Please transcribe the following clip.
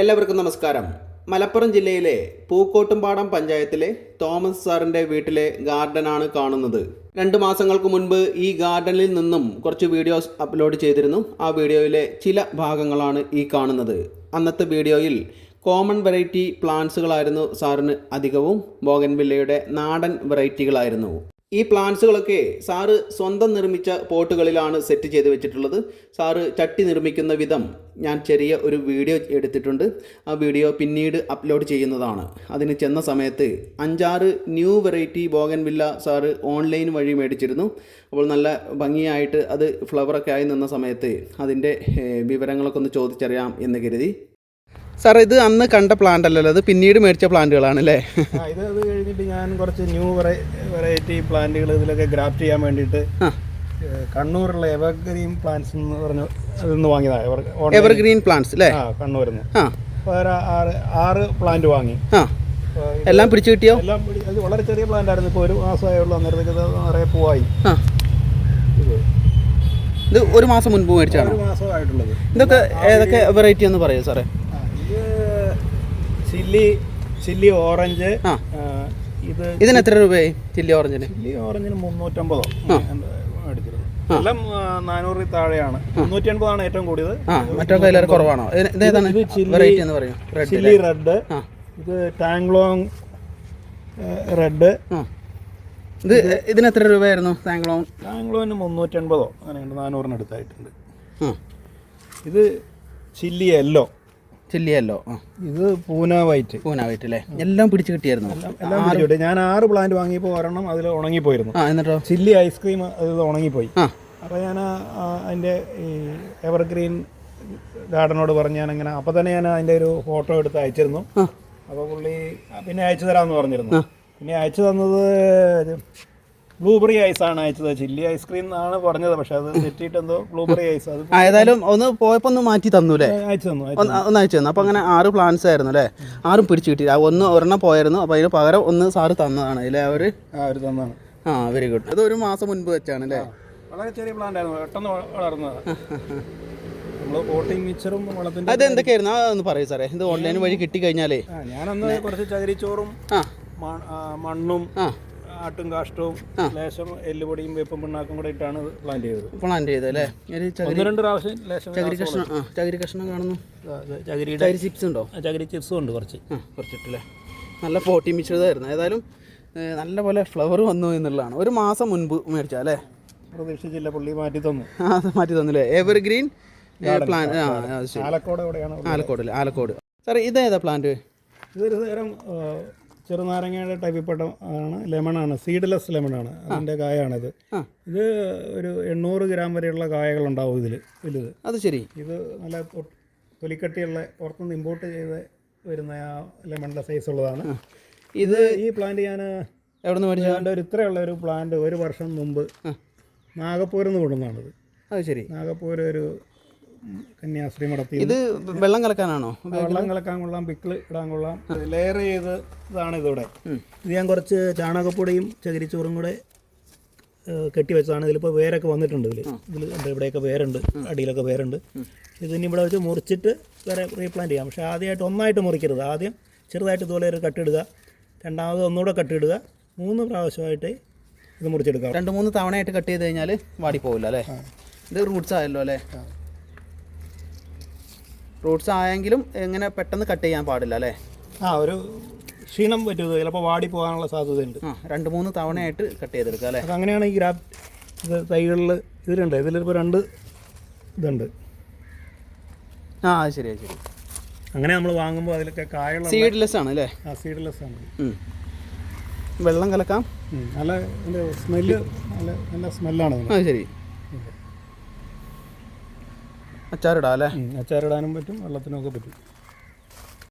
എല്ലാവർക്കും നമസ്കാരം. മലപ്പുറം ജില്ലയിലെ പൂക്കോട്ടുംപാടം പഞ്ചായത്തിലെ തോമസ് സാറിന്റെ വീട്ടിലെ ഗാർഡനാണ് കാണുന്നത്. രണ്ട് മാസങ്ങൾക്ക് മുൻപ് ഈ ഗാർഡനിൽ നിന്നും കുറച്ച് വീഡിയോസ് അപ്ലോഡ് ചെയ്തിരുന്നു. ആ വീഡിയോയിലെ ചില ഭാഗങ്ങളാണ് ഈ കാണുന്നത്. അന്നത്തെ വീഡിയോയിൽ കോമൺ വെറൈറ്റി പ്ലാന്റ്സുകളായിരുന്നു സാറിന് അധികവും. ബോഗൻവില്ലയുടെ നാടൻ വെറൈറ്റികളായിരുന്നു. ഈ പ്ലാന്റ്സുകളൊക്കെ സാറ് സ്വന്തം നിർമ്മിച്ച പോട്ടുകളിലാണ് സെറ്റ് ചെയ്ത് വെച്ചിട്ടുള്ളത്. സാറ് ചട്ടി നിർമ്മിക്കുന്ന വിധം ഞാൻ ചെറിയ ഒരു വീഡിയോ എടുത്തിട്ടുണ്ട്. ആ വീഡിയോ പിന്നീട് അപ്ലോഡ് ചെയ്യുന്നതാണ്. അതിന് ചെന്ന സമയത്ത് അഞ്ചാറ് new variety bougainvillea sir online വഴി മേടിച്ചിരുന്നു. അപ്പോൾ നല്ല ഭംഗിയായിട്ട് അത് ഫ്ലവറൊക്കെ ആയി നിന്ന സമയത്ത് അതിന്റെ വിവരങ്ങളൊക്കെ ഒന്ന് ചോദിച്ചറിയാം എന്ന് കരുതി. സാർ ഇത് അന്ന് കണ്ട പ്ലാന്റ് അല്ലല്ലോ അത് പിന്നീട് മേടിച്ച പ്ലാന്റുകളാണ് അല്ലേ? ഇത് അത് കഴിഞ്ഞിട്ട് ഞാൻ കുറച്ച് ന്യൂ വെറൈറ്റി പ്ലാന്റുകൾ ഇതിലൊക്കെ ഗ്രാഫ്റ്റ് ചെയ്യാൻ വേണ്ടിയിട്ട് കണ്ണൂരുള്ള എവർഗ്രീൻ പ്ലാന്റ്സ് എന്ന് പറഞ്ഞു അതിൽ നിന്ന് വാങ്ങിയതാണ് എവർഗ്രീൻ പ്ലാന്റ്സ് അല്ലേ? കണ്ണൂരിൽ നിന്ന് ആ. അപ്പോൾ ഒരു ആറ് ആറ് പ്ലാന്റ് വാങ്ങി. ആ. എല്ലാം പിടിച്ചു കിട്ടിയോ? എല്ലാം അത് വളരെ ചെറിയ പ്ലാന്റ് ആയിരുന്നു ഇപ്പോൾ ഒരു മാസമായ ഉള്ളൂ അന്നേരത്തേക്ക് നിറയെ പൂവായി. ഇത് ഒരു മാസം മുൻപ് മേടിച്ചാണ് ഇതൊക്കെ ഏതൊക്കെ വെറൈറ്റി എന്ന് പറയൂ സാറേ? ചില്ലി ചില്ലി ഓറഞ്ച് ആ. ഇത് ഇതിന് എത്ര രൂപയായി ചില്ലി ഓറഞ്ചിന്? ചില്ലി ഓറഞ്ചിന് മുന്നൂറ്റമ്പതോ മേടിച്ചിരുന്നു എല്ലാം നാനൂറിൽ താഴെയാണ്. മുന്നൂറ്റി അൻപതാണ് ഏറ്റവും കൂടിയത്. മറ്റൊക്കെ എല്ലാവരും കുറവാണോ? ഇത് വെറൈറ്റി എന്ന് പറയും. Red chilli red. ഇത് ടാങ്ലോങ് റെഡ്. ഇത് ഇതിന് എത്ര രൂപയായിരുന്നു ടാങ്ലോങ് ടാങ്ലോന് മുന്നൂറ്റി അൻപതോ അങ്ങനെയുണ്ട് നാനൂറിന് അടുത്തായിട്ടുണ്ട്. ഇത് ചില്ലി യെല്ലോ. ചില്ലി അല്ലോ ആ. ഇത് പൂന വൈറ്റ്. പൂന വൈറ്റ് അല്ലേ? എല്ലാം പിടിച്ച് കിട്ടിയായിരുന്നു. എല്ലാം പിടിച്ചിട്ട് ഞാൻ ആറ് പ്ലാന്റ് വാങ്ങിയപ്പോൾ ഒരെണ്ണം അതിൽ ഉണങ്ങിപ്പോയിരുന്നു. ആ എന്നിട്ടോ? ചില്ലി ഐസ്ക്രീം അത് ഉണങ്ങിപ്പോയി. ആ. അപ്പോൾ ഞാൻ അതിന്റെ ഈ എവർഗ്രീൻ ഗാർഡനോട് പറഞ്ഞ് ഞാൻ അങ്ങനെ അപ്പോൾ തന്നെ ഞാൻ അതിന്റെ ഒരു ഫോട്ടോ എടുത്ത് അയച്ചിരുന്നു. അപ്പൊ അപ്പോൾ പുള്ളി പിന്നെ അയച്ചു തരാമെന്ന് പറഞ്ഞിരുന്നു. പിന്നെ അയച്ചു തന്നത് ബ്ലൂബെറി ഐസ് ആണ് അയച്ചത്. ചില്ലി ഐസ്ക്രീം എന്നാണ് പറഞ്ഞത്. പക്ഷെ അത് തെറ്റിയിട്ട് എന്തോ ബ്ലൂബെറി ഐസ് അത് ആ ഏതായാലും ഒന്ന് പോയപ്പോൾ ഒന്ന് മാറ്റി തന്നു അല്ലേ അയച്ചു തന്നു അയച്ചു ഒന്ന് ഒന്ന് അയച്ചു തന്നു. അപ്പോൾ അങ്ങനെ ആറ് പ്ലാൻസ് ആയിരുന്നു അല്ലേ ആരും പിടിച്ചു കിട്ടി. ഒന്ന് ഒരെണ്ണം പോയായിരുന്നു. അപ്പോൾ അതിന് പകരം ഒന്ന് സാറ് തന്നതാണ്. അല്ലേ അവർ ആ ഒരു തന്നാണ് ആ വെരി ഗുഡ് അത് ഒരു മാസം മുൻപ് വെച്ചാണ് അല്ലേ വളരെ ചെറിയ പ്ലാന്റ് ആയിരുന്നു. പെട്ടെന്ന് വ- വളർന്നതാണ് പോട്ടിംഗ് മിക്സറും അത് എന്തൊക്കെയായിരുന്നു? ആ ഒന്ന് പറയൂ സാറേ. ഇത് ഓൺലൈൻ വഴി കിട്ടിക്കഴിഞ്ഞാലേ. ആ ഞാനന്ന് കുറച്ച് ചകിരിച്ചോറും ആ. മ- ആ, മണ്ണും ആ. ആട്ടും കാഷ്ടവും ലേശം എല്ലുപൊടിയും വേപ്പും പിണ്ണാക്കും കൂടെ ഇട്ടാണ് പ്ലാന്റ് ചെയ്തത്. പ്ലാൻ ചെയ്തത് അല്ലേ? ഒന്ന് രണ്ട് പ്രാവശ്യം ലേശം ചകിരി കഷ്ണം ആ ചകിരി കഷ്ണം കാണുന്നു. ചകിരിയുടെ ചകിരി ചിപ്സ് ഉണ്ടോ? ചകിരി ചിപ്സും ഉണ്ട് കുറച്ച്. ആ കുറച്ചിട്ടല്ലേ? നല്ല പോട്ടി മിച്ചതായിരുന്നു. ഏതായാലും ഏ, നല്ല പോലെ ഫ്ലവർ വന്നു എന്നുള്ളതാണ്. ഒരു മാസം മുൻപ് മേടിച്ച അല്ലേ? പ്രതീക്ഷിച്ചില്ല പുള്ളി മാറ്റി തന്നു. ആ മാറ്റി തന്നില്ലേ? എവർഗ്രീൻ പ്ലാൻ ആ ആലക്കോട് ആലക്കോട് അല്ലേ? ആലക്കോട്. സാറേ ഇതേതാ പ്ലാന്റ് ഇതൊരു തരം ആ, ടൈപ്പിൽ പെട്ട ആണ് ലെമണാണ് സീഡ്ലെസ് ലെമണാണ് അതിന്റെ കായാണിത്. ഇത് ഒരു എണ്ണൂറ് ഗ്രാം വരെയുള്ള കായകളുണ്ടാവും ഇതിൽ വലുത് അത് ശരി. ഇത് നല്ല തൊലിക്കട്ടിയുള്ള പുറത്തുനിന്ന് ഇമ്പോർട്ട് ചെയ്ത് വരുന്ന ആ ലെമണിന്റെ സൈസ് ഉള്ളതാണ്. ഇത് ഈ പ്ലാന്റ് ഞാൻ എവിടെ നിന്ന് ഒരു ഇത്രയുള്ള ഒരു പ്ലാന്റ് ഒരു വർഷം മുമ്പ് നാഗപ്പൂരിൽ നിന്ന് കൊടുന്നതാണിത് അത് ശരി. നാഗപ്പൂർ ഒരു കന്യാസ്ത്രീ മഠത്തിൽ ഇത് വെള്ളം കലക്കാനാണോ? വെള്ളം കലക്കാൻ കൊള്ളാം പിക്കിൾ ഇടാൻ കൊള്ളാം. ലെയർ ചെയ്ത് ഇതാണ് ഇതിവിടെ. ഇത് ഞാൻ കുറച്ച് ചാണകപ്പൊടിയും ചകിരിച്ചോറും കൂടെ കെട്ടിവെച്ചതാണ് കെട്ടി വെച്ചതാണ്. ഇതിലിപ്പോൾ വേരൊക്കെ വന്നിട്ടുണ്ട് ഇതിൽ ഇതിൽ ഉണ്ട് ഇവിടെയൊക്കെ വേരുണ്ട്. അടിയിലൊക്കെ വേരുണ്ട്. ഇതിനി ഇവിടെ വെച്ച് മുറിച്ചിട്ട് വേറെ റീപ്ലാന്റ് ചെയ്യാം. പക്ഷേ ആദ്യമായിട്ട് ഒന്നായിട്ട് മുറിക്കരുത്. ആദ്യം ചെറുതായിട്ട് ഇതുപോലെ ഒരു കട്ടിടുക രണ്ടാമത് ഒന്നുകൂടെ കട്ടിടുക മൂന്ന് പ്രാവശ്യമായിട്ട് ഇത് മുറിച്ചെടുക്കാം. രണ്ട് മൂന്ന് തവണയായിട്ട് കട്ട് ചെയ്ത് കഴിഞ്ഞാൽ വാടിപ്പോവില്ല അല്ലേ? ഇത് റൂട്ട്സ് ആയല്ലോ അല്ലേ? റൂട്ട്സ് ആയെങ്കിലും എങ്ങനെ പെട്ടെന്ന് കട്ട് ചെയ്യാൻ പാടില്ല അല്ലേ? ആ ഒരു ക്ഷീണം പറ്റുന്നത് ചിലപ്പോൾ വാടി പോകാനുള്ള സാധ്യതയുണ്ട്. ആ രണ്ട് മൂന്ന് തവണയായിട്ട് കട്ട് ചെയ്തെടുക്കുക അല്ലേ? അങ്ങനെയാണ് ഈ ഗ്രാഫ് ഇത് തൈകളിൽ ഇതിലുണ്ട്. ഇതിലിപ്പോൾ രണ്ട് ഇതുണ്ട്. ആ അത് ശരി ശരി. അങ്ങനെ നമ്മൾ വാങ്ങുമ്പോൾ അതിലൊക്കെ കായുള്ള സീഡ്ലെസ് ആണ് അല്ലേ? ആ സീഡ്ലെസ് ആണ്. വെള്ളം കലക്കാം. നല്ല സ്മെല്ല് നല്ല നല്ല സ്മെല്ലാണ് ആ അത് ശരി. അച്ചാറിടാം അല്ലേ. അച്ചാറിടാനും പറ്റും വെള്ളത്തിനൊക്കെ പറ്റും